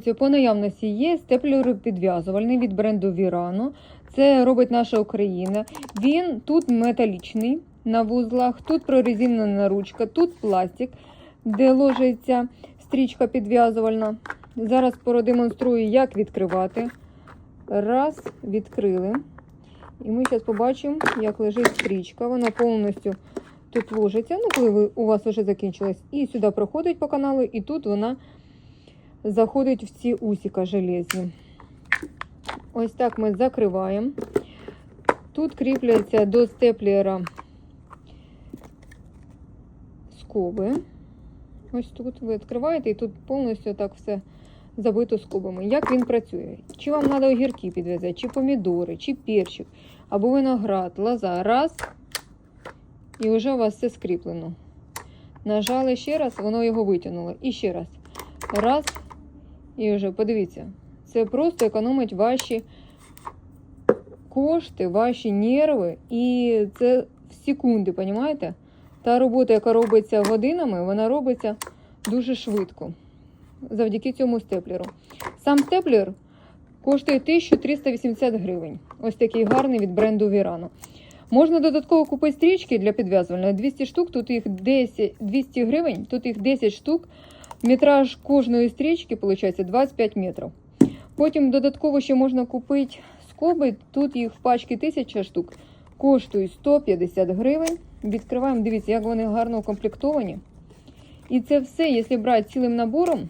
По наявності є степлер підв'язувальний від бренду Virano. Це робить наша Україна. Він тут металічний на вузлах, тут прорезинена ручка, тут пластик, де ложиться стрічка підв'язувальна. Зараз продемонструю, як відкривати. Раз, відкрили. І ми зараз побачимо, як лежить стрічка. Вона повністю тут ложиться. Ну, коли у вас вже закінчилось. І сюди проходить по каналу, і тут вона заходить в ці усіка железні. Ось так ми закриваємо. Тут кріпляться до степлера скоби. Ось тут ви відкриваєте, і тут повністю так все забито скобами. Як він працює? Чи вам треба огірки підв'язати, чи помідори, чи перчик, або виноград, лоза. Раз, і вже у вас все скріплено. Нажали ще раз, воно його витягнуло. І ще раз. Раз, і вже подивіться, це просто економить ваші кошти, ваші нерви, і це в секунди, розумієте? Та робота, яка робиться годинами, вона робиться дуже швидко. Завдяки цьому степлеру. Сам степлер коштує 1380 гривень. Ось такий гарний від бренду Virano. Можна додатково купити стрічки для підв'язування. 200 штук, тут їх 10, 200 гривень, тут їх 10 штук. Метраж кожної стрічки виходить 25 метрів. Потім додатково ще можна купити скоби. Тут їх в пачці 1000 штук. Коштують 150 гривень. Відкриваємо, дивіться, як вони гарно укомплектовані. І це все, якщо брати цілим набором,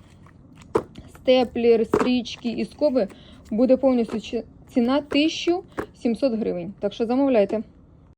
степлер, стрічки і скоби, буде повністю ціна 1700 гривень. Так що замовляйте.